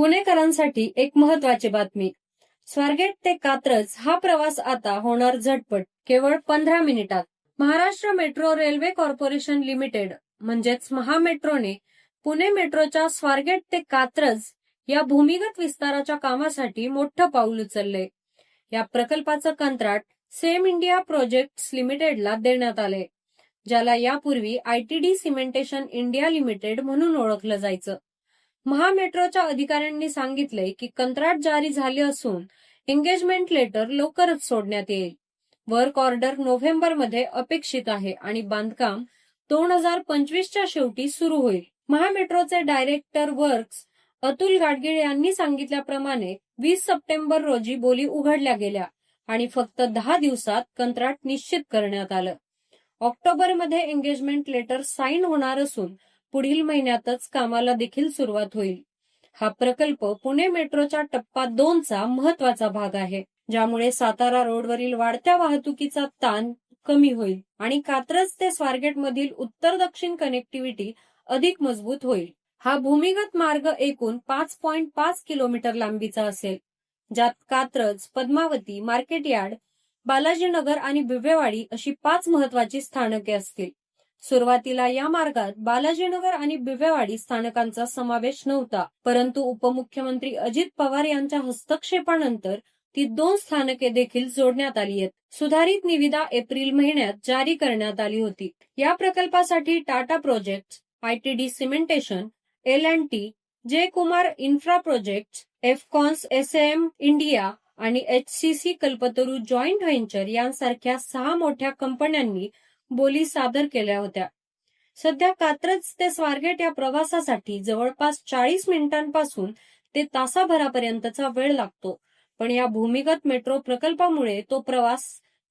पुणेकरांसाठी एक महत्वाची बातमी. स्वारगेट ते कात्रज हा प्रवास आता होणार झटपट केवळ पंधरा मिनिटात. Maharashtra metro railway corporation limited म्हणजेच महामेट्रोने पुणे मेट्रोच्या स्वारगेट ते कात्रज या भूमिगत विस्ताराच्या कामासाठी मोठं पाऊल उचललंय या प्रकल्पाचं कंत्राट सेम इंडिया प्रोजेक्ट्स लिमिटेडला देण्यात आले ज्याला यापूर्वी आयटीडी सिमेंटेशन इंडिया लिमिटेड म्हणून ओळखलं जायचं. महामेट्रोच्या अधिकाऱ्यांनी सांगितले की कंत्राट जारी झाले असून एंगेजमेंट लेटर लवकरच सोडण्यात येईल. वर्क ऑर्डर नोव्हेंबरमध्ये अपेक्षित आहे आणि बांधकाम दोन हजार पंचवीसच्या शेवटी सुरू होईल. महामेट्रोचे डायरेक्टर वर्क्स अतुल गाडगीळ यांनी सांगितल्याप्रमाणे वीस सप्टेंबर रोजी बोली उघडल्या गेल्या आणि फक्त दहा दिवसात कंत्राट निश्चित करण्यात आलं. ऑक्टोबरमध्ये एंगेजमेंट लेटर साईन होणार असून पुढील महिन्यातच कामाला देखील सुरुवात होईल. हा प्रकल्प पुणे मेट्रोच्या टप्पा दोनचा महत्त्वाचा भाग आहे ज्यामुळे सातारा रोडवरील वाढत्या वाहतुकीचा ताण कमी होईल आणि कात्रज ते स्वारगेट मधील उत्तर दक्षिण कनेक्टिव्हिटी अधिक मजबूत होईल. हा भूमिगत मार्ग एकूण पाच पॉइंट पाच किलोमीटर लांबीचा असेल ज्यात कात्रज पद्मावती मार्केट यार्ड बालाजीनगर आणि बिबवेवाडी अशी पाच महत्वाची स्थानके असतील. सुरुवातीला या मार्गात बालाजीनगर आणि बिबेवाडी स्थानकांचा समावेश नव्हता परंतु उपमुख्यमंत्री अजित पवार यांच्या हस्तक्षेपानंतर ती दोन स्थानके देखील जोडण्यात आली आहेत. सुधारित निविदा एप्रिल महिन्यात जारी करण्यात आली होती. या प्रकल्पासाठी Tata project ITD cementation L and T J Kumar infra project Afcons S M India आणि H C C Kalpataru joint venture यांसारख्या सहा मोठ्या कंपन्यांनी बोली सादर केल्या होत्या. सध्या कात्रज ते स्वारगेट या प्रवासासाठी जवळपास चाळीस मिनिटांपासून ते तासाभरापर्यंतचा वेळ लागतो. पण या भूमिगत मेट्रो प्रकल्पामुळे तो प्रवास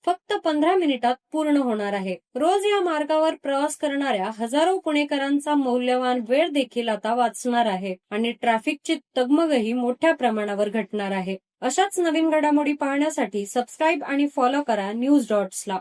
फक्त पंधरा मिनिटात पूर्ण होणार आहे. रोज या मार्गावर प्रवास करणाऱ्या हजारो पुणेकरांचा मौल्यवान वेळ देखील आता वाचणार आहे आणि ट्रॅफिकची तगमगही मोठ्या प्रमाणावर घटणार आहे. अशाच नवीन घडामोडी पाहण्यासाठी सबस्क्राईब आणि फॉलो करा न्यूज डॉट्सला.